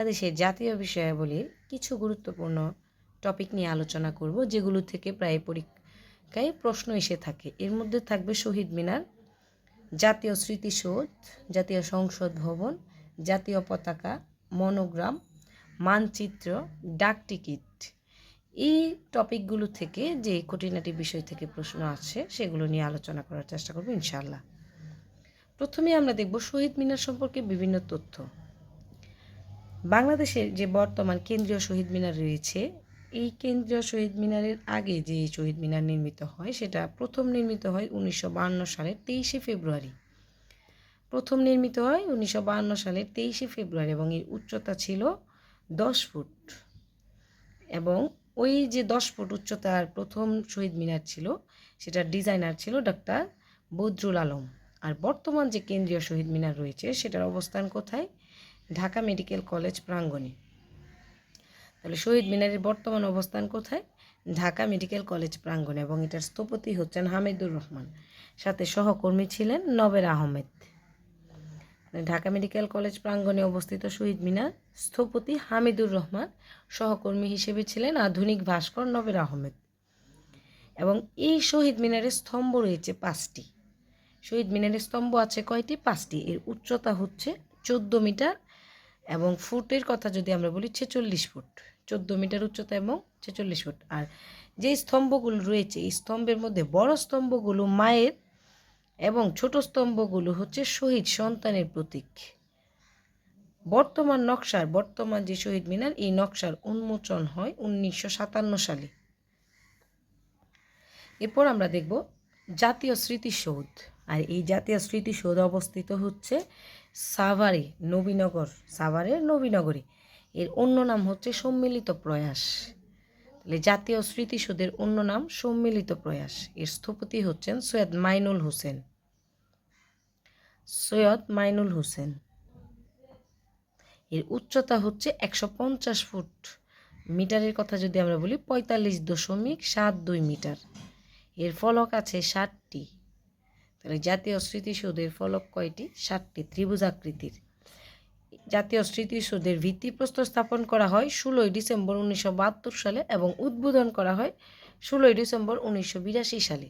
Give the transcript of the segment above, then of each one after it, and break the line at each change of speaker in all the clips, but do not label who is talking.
বাংলাদেশের জাতীয় বিষয়াবলীর কিছু গুরুত্বপূর্ণ টপিক নিয়ে আলোচনা করব, যেগুলো থেকে প্রায় পরীক্ষায় প্রশ্ন এসে থাকে। এর মধ্যে থাকবে শহীদ মিনার, জাতীয় স্মৃতিসৌধ, জাতীয় সংসদ ভবন, জাতীয় পতাকা, মনোগ্রাম, মানচিত্র, ডাক টিকিট। এই টপিকগুলো থেকে যে খুঁটিনাটি বিষয় থেকে প্রশ্ন আছে সেগুলো নিয়ে আলোচনা করার চেষ্টা করব ইনশাল্লাহ প্রথমে আমরা দেখব শহীদ মিনার সম্পর্কে বিভিন্ন তথ্য। বাংলাদেশের যে বর্তমান কেন্দ্রীয় শহীদ মিনার রয়েছে, এই কেন্দ্রীয় শহীদ মিনারের আগে যে শহীদ মিনার নির্মিত হয়, সেটা প্রথম নির্মিত হয় উনিশশো সালের তেইশে ফেব্রুয়ারি। প্রথম নির্মিত হয় উনিশশো সালের তেইশে ফেব্রুয়ারি এবং এর উচ্চতা ছিল দশ ফুট। এবং ওই যে দশ ফুট উচ্চতার প্রথম শহীদ মিনার ছিল, সেটার ডিজাইনার ছিল ডক্টর বদরুল আলম। আর বর্তমান যে কেন্দ্রীয় শহীদ মিনার রয়েছে, সেটার অবস্থান কোথায়? ঢাকা মেডিকেল কলেজ প্রাঙ্গণে। তাহলে শহীদ মিনারের বর্তমান অবস্থান কোথায়? ঢাকা মেডিকেল কলেজ প্রাঙ্গণে এবং এটার স্থপতি হচ্ছেন হামিদুর রহমান। সাথে সহকর্মী ছিলেন নবের আহমেদ। ঢাকা মেডিকেল কলেজ প্রাঙ্গণে অবস্থিত শহীদ মিনার স্থপতি হামিদুর রহমান, সহকর্মী হিসেবে ছিলেন আধুনিক ভাস্কর নবের আহমেদ। এবং এই শহীদ মিনারের স্তম্ভ রয়েছে পাঁচটি। শহীদ মিনারের স্তম্ভ আছে কয়টি? পাঁচটি। এর উচ্চতা হচ্ছে চোদ্দ মিটার এবং ফুটের কথা যদি আমরা বলি ছেচল্লিশ ফুট, চোদ্দ মিটার উচ্চতা এবং ছেচল্লিশ ফুট। আর যে স্তম্ভগুলো রয়েছে, এই স্তম্ভের মধ্যে বড় স্তম্ভগুলো মায়ের এবং ছোট স্তম্ভগুলো হচ্ছে শহীদ সন্তানের প্রতীক। বর্তমান নকশার, বর্তমান যে শহীদ মিনার, এই নকশার উন্মোচন হয় উনিশশো সাতান্ন সালে। এরপর আমরা দেখব জাতীয় স্মৃতিসৌধ। আর এই জাতীয় স্মৃতিসৌধ অবস্থিত হচ্ছে সাভারে, নবীনগর, সাভারের নবীনগরে। এর অন্য নাম হচ্ছে সম্মিলিত প্রয়াস। তাহলে জাতীয় স্মৃতিসৌধের অন্য নাম সম্মিলিত প্রয়াস। এর স্থপতি হচ্ছেন সৈয়দ মাইনুল হোসেন। সৈয়দ মাইনুল হোসেন। এর উচ্চতা হচ্ছে একশো পঞ্চাশ ফুট। মিটারের কথা যদি আমরা বলি, পঁয়তাল্লিশ দশমিক সাত দুই মিটার। এর ফলক আছে ষাটটি। তাহলে জাতীয় স্মৃতিসৌধের ফলক কয়টি? ষাটটি ত্রিভুজাকৃতির। জাতীয় স্মৃতিসৌধের ভিত্তিপ্রস্তর স্থাপন করা হয় ষোলোই ডিসেম্বর উনিশশো বাহাত্তর সালে এবং উদ্বোধন করা হয় ষোলোই ডিসেম্বর উনিশশো বিরাশি সালে।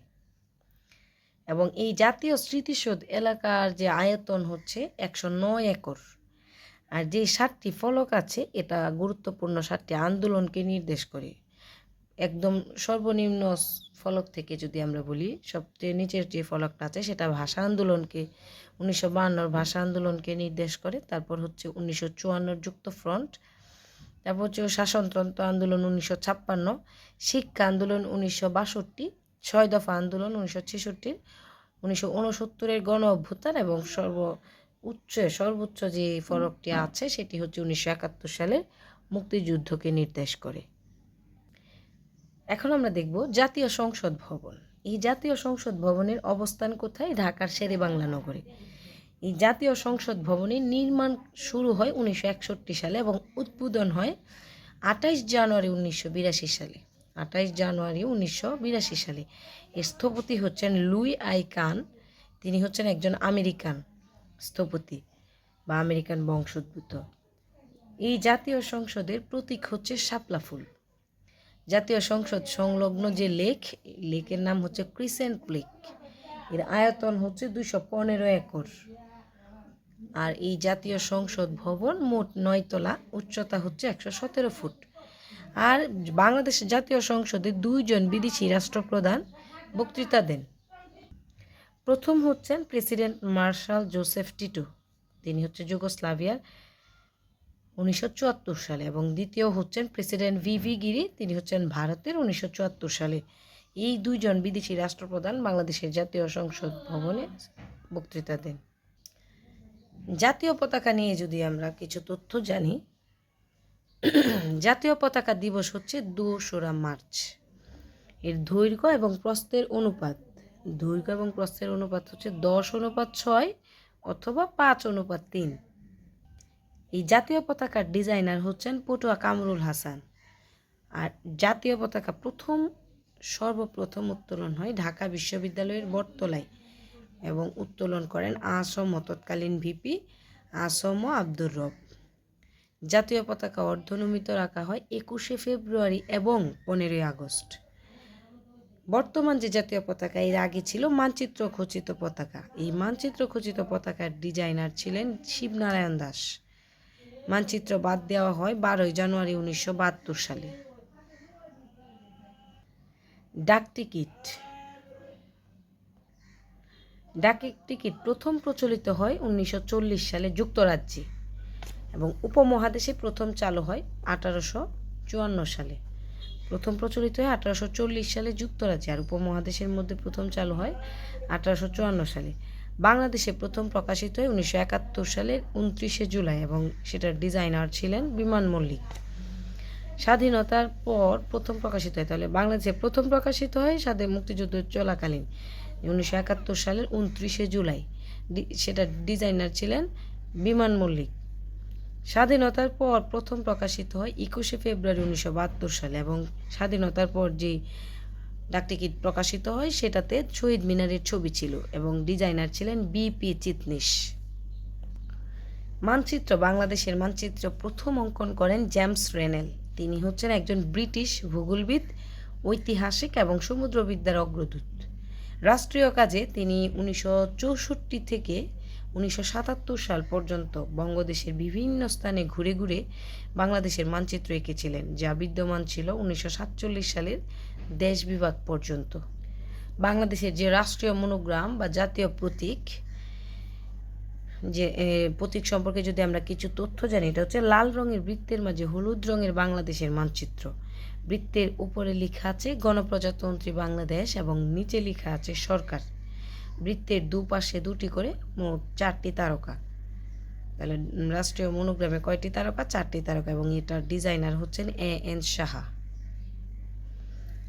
এবং এই জাতীয় স্মৃতিসৌধ এলাকার যে আয়তন হচ্ছে একশো নয় একর। আর যে সাতটি ফলক আছে, এটা গুরুত্বপূর্ণ সাতটি আন্দোলনকে নির্দেশ করে। একদম সর্বনিম্ন ফলক থেকে যদি আমরা বলি, সবচেয়ে নিচের যে ফলকটা আছে সেটা ভাষা আন্দোলনকে, উনিশশো বাহান্নর ভাষা আন্দোলনকে নির্দেশ করে। তারপর হচ্ছে উনিশশো চুয়ান্নর যুক্ত ফ্রন্ট। তারপর হচ্ছে শাসনতন্ত্র আন্দোলন উনিশশো ছাপ্পান্ন, শিক্ষা আন্দোলন উনিশশো বাষট্টি, ছয় দফা আন্দোলন উনিশশো ছেষট্টির, উনিশশো উনসত্তরের গণ অভ্যুত্থান এবং সর্ব উচ্চ, সর্বোচ্চ যে ফলকটি আছে সেটি হচ্ছে উনিশশো একাত্তর সালের মুক্তিযুদ্ধকে নির্দেশ করে। এখন আমরা দেখব জাতীয় সংসদ ভবন। এই জাতীয় সংসদ ভবনের অবস্থান কোথায়? ঢাকার শেরে বাংলা নগরে। এই জাতীয় সংসদ ভবনের নির্মাণ শুরু হয় উনিশশো একষট্টি সালে এবং উদ্বোধন হয় আঠাইশ জানুয়ারি উনিশশো বিরাশি সালে। আঠাইশ জানুয়ারি উনিশশো বিরাশি সালে। এর স্থপতি হচ্ছেন লুই আই কান। তিনি হচ্ছেন একজন আমেরিকান স্থপতি বা আমেরিকান বংশোদ্ভূত। এই জাতীয় সংসদের প্রতীক হচ্ছে শাপলা ফুল। জাতীয় সংসদ সংলগ্ন যে লেক, লেকের নাম হচ্ছে ক্রিসেন্ট লেক। এর আয়তন হচ্ছে দুশো পনেরো একর। আর এই জাতীয় সংসদ ভবন মোট নয়তলা উচ্চতা হচ্ছে একশো সতেরো ফুট। আর বাংলাদেশের জাতীয় সংসদে দুইজন বিদেশি রাষ্ট্রপ্রধান বক্তৃতা দেন। প্রথম হচ্ছেন প্রেসিডেন্ট মার্শাল জোসেফ টিটু। তিনি হচ্ছে যুগোস্লাভিয়ার উনিশশো চুয়াত্তর সালে এবং দ্বিতীয় হচ্ছেন প্রেসিডেন্ট ভিভি গিরি, তিনি হচ্ছেন ভারতের উনিশশো চুয়াত্তর সালে। এই দুইজন বিদেশি রাষ্ট্রপ্রধান বাংলাদেশের জাতীয় সংসদ ভবনে বক্তৃতা দেন। জাতীয় পতাকা নিয়ে যদি আমরা কিছু তথ্য জানি, জাতীয় পতাকা দিবস হচ্ছে দোসরা মার্চ। এর দৈর্ঘ্য এবং প্রস্থের অনুপাত, দৈর্ঘ্য এবং প্রস্থের অনুপাত হচ্ছে দশ অনুপাত ছয় অথবা পাঁচ অনুপাত তিন। এই জাতীয় পতাকার ডিজাইনার হচ্ছেন পটুয়া কামরুল হাসান। আর জাতীয় পতাকা প্রথম, সর্বপ্রথম উত্তোলন হয় ঢাকা বিশ্ববিদ্যালয়ের বটতলায় এবং উত্তোলন করেন আসম তৎকালীন ভিপি আসম আব্দুর রব। জাতীয় পতাকা অর্ধনমিত রাখা হয় একুশে ফেব্রুয়ারি এবং পনেরোই আগস্ট। বর্তমান যে জাতীয় পতাকা এর আগে ছিল মানচিত্র খচিত পতাকা। এই মানচিত্র খচিত পতাকার ডিজাইনার ছিলেন শিবনারায়ণ দাস। মানচিত্র বাদ দেওয়া হয় বারোই জানুয়ারি উনিশশো বাহাত্তর সালে। ডাক টিকিট। ডাক টিকিট প্রথম প্রচলিত হয় উনিশশো চল্লিশ সালে যুক্তরাজ্যে এবং উপমহাদেশে প্রথম চালু হয় আঠারোশো চুয়ান্ন সালে। প্রথম প্রচলিত হয় আঠারোশো চল্লিশ সালে যুক্তরাজ্যে আর উপমহাদেশের মধ্যে প্রথম চালু হয় আঠারোশো চুয়ান্ন সালে। বাংলাদেশে প্রথম প্রকাশিত হয় উনিশশো একাত্তর সালের উনত্রিশে জুলাই এবং সেটার ডিজাইনার ছিলেন বিমান মল্লিক। স্বাধীনতার পর প্রথম প্রকাশিত হয়। তাহলে বাংলাদেশে প্রথম প্রকাশিত হয় স্বাধীন মুক্তিযুদ্ধ চলাকালীন উনিশশো একাত্তর সালের উনত্রিশে জুলাই। সেটার ডিজাইনার ছিলেন বিমান মল্লিক। স্বাধীনতার পর প্রথম প্রকাশিত হয় একুশে ফেব্রুয়ারি উনিশশো বাহাত্তর সালে এবং স্বাধীনতার পর যে ডাকটিকিট প্রকাশিত হয়? সেটাতে শহীদ মিনারের ছবি ছিল এবং ডিজাইনার ছিলেন বিপি চিতনিশ মানচিত্র, বাংলাদেশের মানচিত্র প্রথম অঙ্কন করেন জেমস রেনেল। তিনি হচ্ছেন একজন ব্রিটিশ ভূগোলবিদ, ঐতিহাসিক এবং সমুদ্রবিদ্যার অগ্রদূত। রাষ্ট্রীয় কাজে তিনি উনিশশো চৌষট্টি থেকে উনিশশো সাতাত্তর সাল পর্যন্ত বঙ্গদেশের বিভিন্ন স্থানে ঘুরে ঘুরে বাংলাদেশের মানচিত্র এঁকেছিলেন, যা বিদ্যমান ছিল উনিশশো সাতচল্লিশ সালের দেশ বিভাগ পর্যন্ত। বাংলাদেশের যে রাষ্ট্রীয় মনোগ্রাম বা জাতীয় প্রতীক, যে প্রতীক সম্পর্কে যদি আমরা কিছু তথ্য জানি, এটা হচ্ছে লাল রঙের বৃত্তের মাঝে হলুদ রঙের বাংলাদেশের মানচিত্র। বৃত্তের উপরে লেখা আছে, গণপ্রজাতন্ত্রী বাংলাদেশ এবং নিচে লেখা আছে, সরকার। বৃত্তের দুপাশে দুটি করে মোট চারটি তারকা। তাহলে রাষ্ট্রীয় মনোগ্রামে কয়টি তারকা? চারটি তারকা এবং এটার ডিজাইনার হচ্ছেন এ এন সাহা।